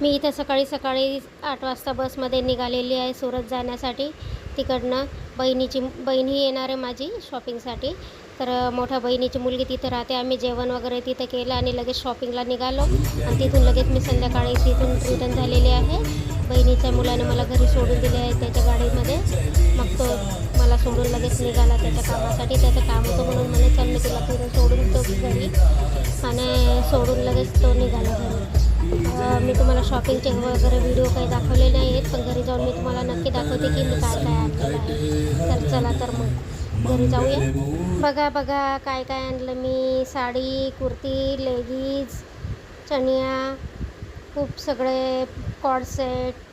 मी इथं सकाळी सकाळी आठ वाजता बसमध्ये निघालेली आहे सुरत जाण्यासाठी. तिकडनं बहिणीची बहिणी येणार आहे माझी शॉपिंगसाठी तर मोठ्या बहिणीची मुलगी तिथं राहते. आम्ही जेवण वगैरे तिथं केलं आणि लगेच शॉपिंगला निघालो. आणि तिथून लगेच मी संध्याकाळी तिथून रिटर्न झालेली आहे. बहिणीच्या मुलाने मला घरी सोडून दिले आहे त्याच्या गाडीमध्ये. मग तो मला सोडून लगेच निघाला त्याच्या कामासाठी. त्याचं काम होतं म्हणून म्हणे चल मी तुला तिथं सोडून तो घरी. आणि सोडून लगेच तो निघाला घरी. मी तुम्हाला शॉपिंगचे वगैरे व्हिडिओ काही दाखवले नाही आहेत पण घरी जाऊन मी तुम्हाला नक्की दाखवते की मी काय काय आणलेलं आहे. तर चला तर मग घरी जाऊया. बघा बघा काय काय आणलं मी. साडी कुर्ती लेगीज चनिया खूप सगळे कॉडसेट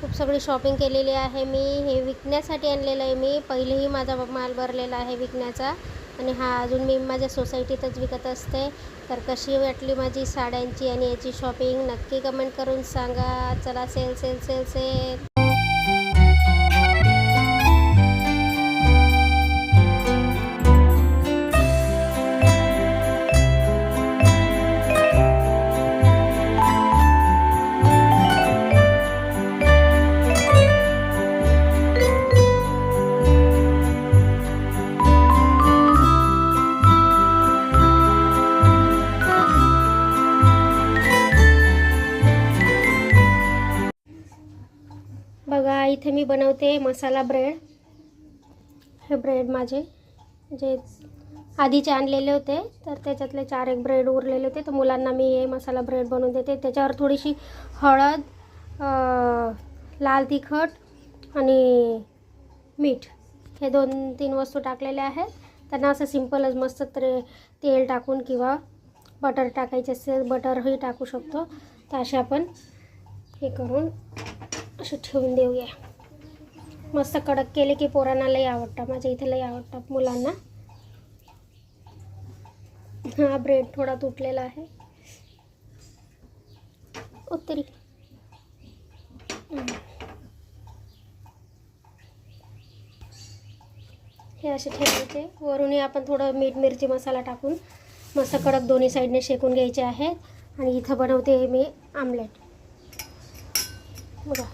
खूप सगळी शॉपिंग केलेली आहे मी. हे विकण्यासाठी आणलेलं आहे मी. पहिलेही माझा माल भरलेला आहे विकण्याचा. आणि हा अजून मी माझ्या सोसायटीतच विकत असते. तर कशी वाटली माझी साड्यांची आणि याची शॉपिंग नक्की कमेंट करून सांगा. चला सेल सेल सेल सेल इथे मी बनवते मसाला ब्रेड. हे ब्रेड माझे. जे आधीचे आणलेले होते तर त्याच्यातले चार एक ब्रेड उरलेले होते. तर मुलांना मी हे मसाला ब्रेड बनवून देते. त्याच्यावर थोडीशी हळद लाल तिखट आणि मीठ हे दोन तीन वस्तू टाकलेल्या आहेत. त्यांना असं सिम्पलच मस्त त्रे तेल टाकून किंवा बटर टाकायचे असेल बटरही टाकू शकतो. तर असे आपण हे करून असे ठेवून देऊया. मस्त कडक केले की पोरांना लई आवडतात माझ्या इथे लई आवडतात मुलांना. हा ब्रेड थोडा तुटलेला आहे. उत्तरी हे असे ठेवायचे. वरूनही आपण थोडं मीठ मिरची मसाला टाकून मस्त कडक दोन्ही साईडने शेकून घ्यायचे आहेत. आणि इथं बनवते मी आमलेट. बघा.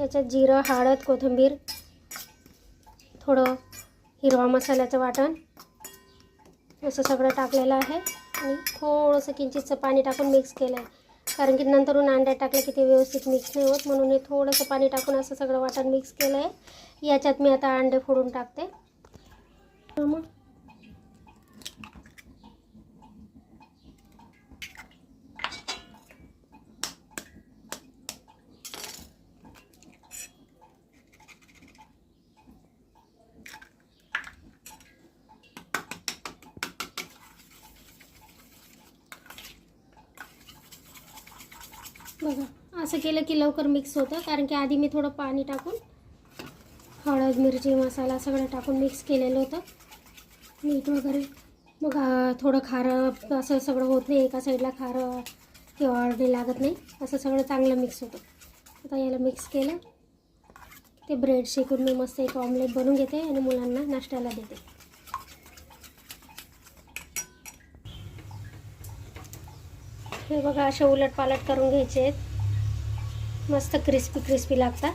याच्यात जिरं हळद कोथिंबीर थोडं हिरवा मसाल्याचं वाटण. असं सगळं टाकलेलं आहे. आणि थोडंसं किंचितचं पाणी टाकून मिक्स केलं आहे कारण की नंतरून अंड्यात टाकलं की ते व्यवस्थित मिक्स नाही होत. म्हणून हे थोडंसं पाणी टाकून असं सगळं वाटण मिक्स केलं आहे याच्यात मी आता अंडे फोडून टाकते. मग बघा. असं केलं की लवकर मिक्स होतं कारण की आधी मी थोडं पाणी टाकून हळद मिरची मसाला सगळं टाकून मिक्स केलेलं होतं. मीठ वगैरे. मग थोडं खारं असं सगळं होत नाही एका साईडला खारं किंवा अर्धे लागत नाही. असं सगळं चांगलं मिक्स होतं. आता याला मिक्स केलं. ते ब्रेड शेकून मी मस्त एक ऑमलेट बनवून घेते आणि मुलांना नाश्त्याला देते. हे बघा असे उलट पालट करून घ्यायचे आहेत. मस्त क्रिस्पी क्रिस्पी लागतात.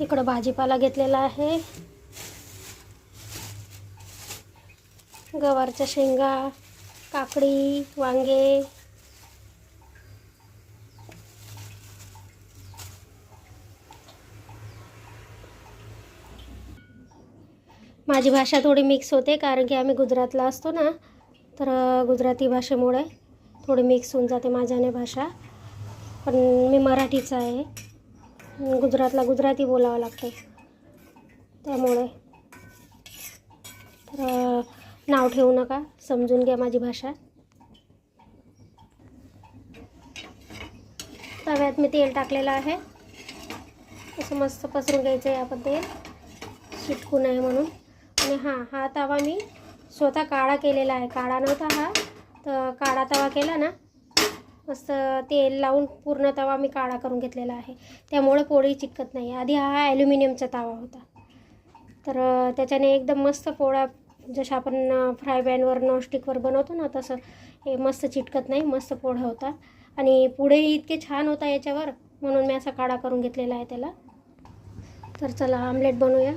इकडं भाजीपाला घेतलेला आहे. गवारच्या शेंगा काकडी वांगे. माझी भाषा थोडी मिक्स होते कारण की आम्ही गुजरातला असतो ना तर गुजराती भाषेमुळे थोडी मिक्स होऊन जाते माझ्याने भाषा. पण मी मराठीच आहे. गुजरातला गुजराती बोलावं लागते. त्यामुळे. तर नाव ठेवू नका. समजून घ्या माझी भाषा. तव्यात मी तेल टाकलेलं आहे. असं मस्त पसरून घ्यायचं आहे आपण तेल. नये म्हणून. आणि हां हा तवा मी स्वतः काळा केलेला आहे. काळा नव्हता हा. तर काळा तवा केला ना मस्त तेल लावून पूर्ण तवा मी काळा करून घेतलेला आहे. त्यामुळं पोळी चिकत नाही. आधी हा ॲल्युमिनियमचा तवा होता. तर त्याच्याने एकदम मस्त पोळ्या जसं आपण फ्राय पॅनवर नॉनस्टिकवर बनवतो ना तसं हे मस्त चिटकत नाही मस्त पोळं होता आणि पुढेही इतके छान होता याच्यावर म्हणून मी असा काढा करून घेतलेला आहे त्याला. तर चला आमलेट बनवूया.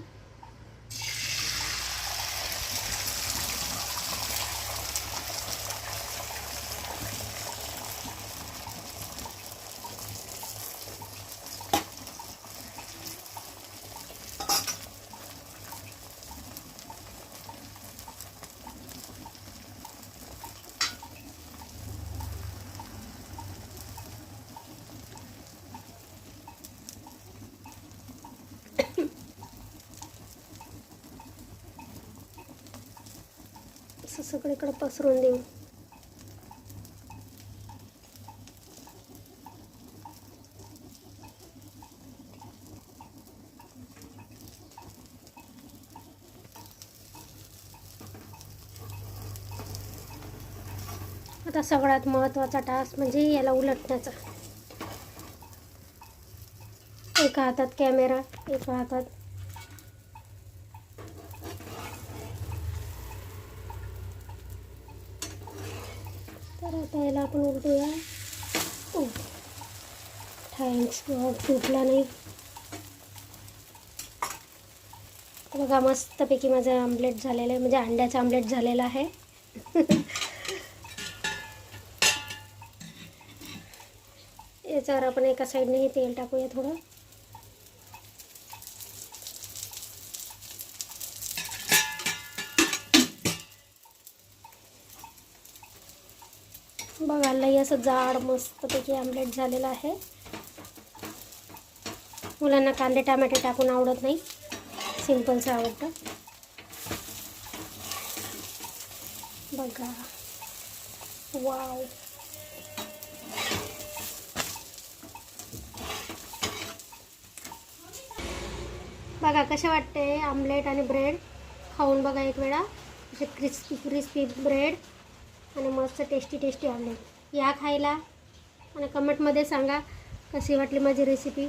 असं सगळीकडे पसरून देऊ. आता सगळ्यात महत्त्वाचा टास्क म्हणजे याला उलटण्याचा. एका हातात कॅमेरा एका हातात पहिला आपण उलटूया थँक्स गॉड तुटला नाही. बघा मस्तपैकी माझं आमलेट झालेलं आहे. म्हणजे अंड्याचं आमलेट झालेलं आहे. याच्यावर आपण एका साईडने तेल टाकूया थोडं. बघा लई असं जाड मस्तपैकी आमलेट झालेलं आहे. मुलांना कांदे टमाटे टाकून आवडत नाही. सिम्पलचं आवडतं. बघा. वाव बघा कसे वाटते आमलेट आणि ब्रेड खाऊन बघा एक वेळा. असे क्रिस्पी क्रिस्पी ब्रेड आणि मस्त टेस्टी टेस्टी आमलेट या खायला. आणि कमेंटमध्ये सांगा कशी वाटली माझी रेसिपी